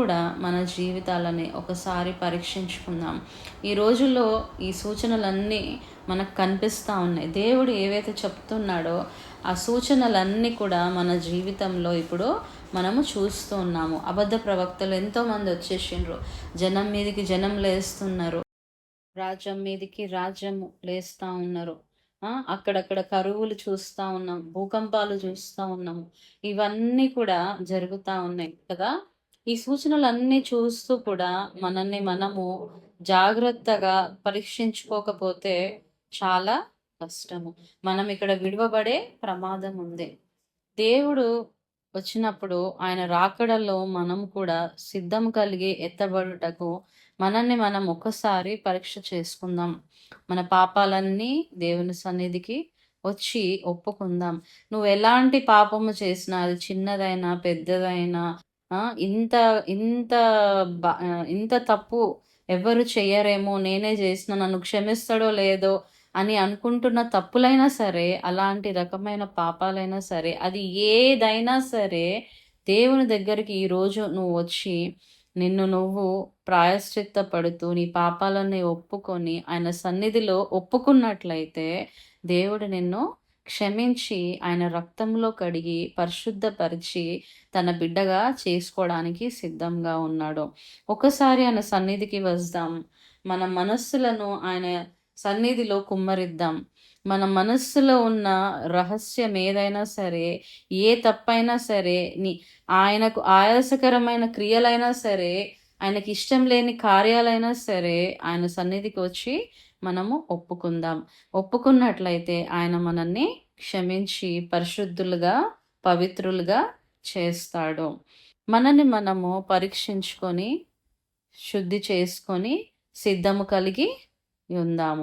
కూడా మన జీవితాలని ఒకసారి పరీక్షించుకుందాం. ఈ రోజుల్లో ఈ సూచనలన్నీ మనకు కనిపిస్తూ ఉన్నాయి. దేవుడు ఏవైతే చెప్తున్నాడో ఆ సూచనలన్నీ కూడా మన జీవితంలో ఇప్పుడు మనము చూస్తూ ఉన్నాము. అబద్ధ ప్రవక్తలు ఎంతోమంది వచ్చేసిండ్రు. జనం మీదకి జనం లేస్తున్నారు. రాజ్యం మీదకి రాజ్యం లేస్తూ ఉన్నారు. అక్కడక్కడ కరువులు చూస్తూ ఉన్నాం భూకంపాలు చూస్తూ ఉన్నాము ఇవన్నీ కూడా జరుగుతూ ఉన్నాయి కదా. ఈ సూచనలన్నీ చూస్తూ కూడా మనల్ని మనము జాగ్రత్తగా పరీక్షించుకోకపోతే చాలా కష్టము. మనం ఇక్కడ విడవబడే ప్రమాదం ఉంది. దేవుడు వచ్చినప్పుడు ఆయన రాకడలో మనం కూడా సిద్ధం కలిగి ఎత్తబడుటకు మనల్ని మనం ఒక్కసారి పరీక్ష చేసుకుందాం. మన పాపాలన్నీ దేవుని సన్నిధికి వచ్చి ఒప్పుకుందాం. నువ్వు ఎలాంటి పాపము చేసినా అది చిన్నదైనా పెద్దదైనా ఇంత ఇంత ఇంత తప్పు ఎవరు చేయరేమో నేనే చేసిన నన్ను క్షమిస్తాడో లేదో అని అనుకుంటున్న తప్పులైనా సరే అలాంటి రకమైన పాపాలైనా సరే అది ఏదైనా సరే దేవుని దగ్గరికి ఈరోజు నువ్వు వచ్చి నిన్ను నువ్వు ప్రాయశ్చిత్త పడుతూ నీ పాపాలని ఒప్పుకొని ఆయన సన్నిధిలో ఒప్పుకున్నట్లయితే దేవుడు నిన్ను క్షమించి ఆయన రక్తంలో కడిగి పరిశుద్ధపరిచి తన బిడ్డగా చేసుకోవడానికి సిద్ధంగా ఉన్నాడు. ఒకసారి ఆయన సన్నిధికి వస్తాం. మన మనస్సులను ఆయన సన్నిధిలో కుమ్మరిద్దాం. మన మనస్సులో ఉన్న రహస్యం ఏదైనా సరే ఏ తప్పైనా సరే నీ ఆయనకు ఆయాసకరమైన క్రియలైనా సరే ఆయనకి ఇష్టం లేని కార్యాలైనా సరే ఆయన సన్నిధికి వచ్చి మనము ఒప్పుకుందాం. ఒప్పుకున్నట్లయితే ఆయన మనల్ని క్షమించి పరిశుద్ధులుగా పవిత్రులుగా చేస్తాడు. మనని మనము పరీక్షించుకొని శుద్ధి చేసుకొని సిద్ధము కలిగి ఉందాము.